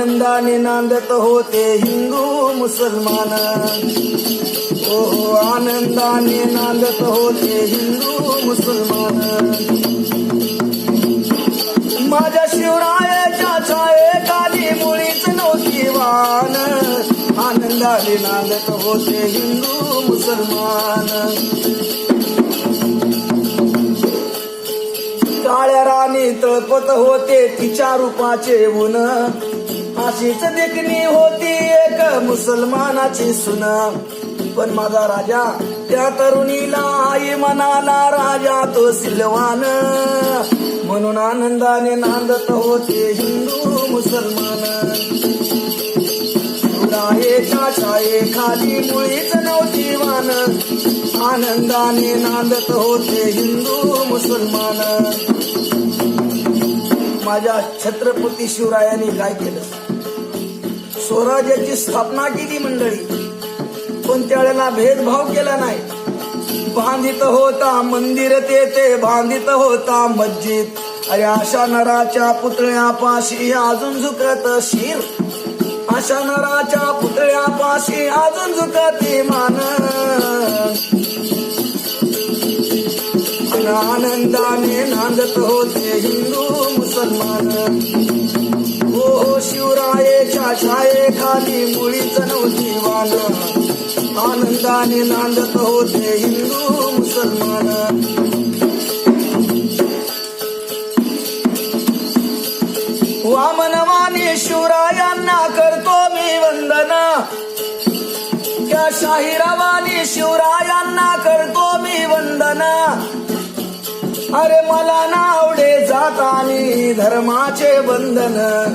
आनंदाने नांदत होते हिंदू मुसलमान. ओ आनंदाने नांदत होते हिंदू मुसलमान. माझ्या शिवरायाच्या छायेकाली मुळीच नव्हती वान. आनंदाने नांदत होते हिंदू मुसलमान. काळ्या राणी तळपत होते तिच्या रूपाचे ऊन. अशीच देखणी होती एक मुसलमानाची सुन. पण माझा राजा त्या तरुणीला आई म्हणाला राजा तो सिलवान. म्हणून आनंदाने नांदत होते हिंदू मुसलमान. शिवरायेच्या खाली मुळीच नव्हती वान. आनंदाने नांदत होते हिंदू मुसलमान. माझ्या छत्रपती शिवरायांनी काय केलं? स्वराज्याची स्थापना केली मंडळी. पण त्यावेळेला भेदभाव केला नाही. बांधित होता मंदिर तेथे बांधित होता मस्जिद. अरे अशा नराच्या पुतळ्यापाशी अजून झुकत शिर. अशा नराच्या पुतळ्यापाशी अजून झुकते मान. आनंदाने नांदत होते हिंदू मुसलमान. हो, हो शिवराय छायेखाली मुळीच नव्हती वान. आनंदाने नांदत होते हिंदू मुसलमान. वामनवाने शिवरायांना करतो मी वंदना. त्या शाहिरावाने शिवरायांना करतो मी वंदना. अरे मला ना आवडे जातानी धर्माचे बंधन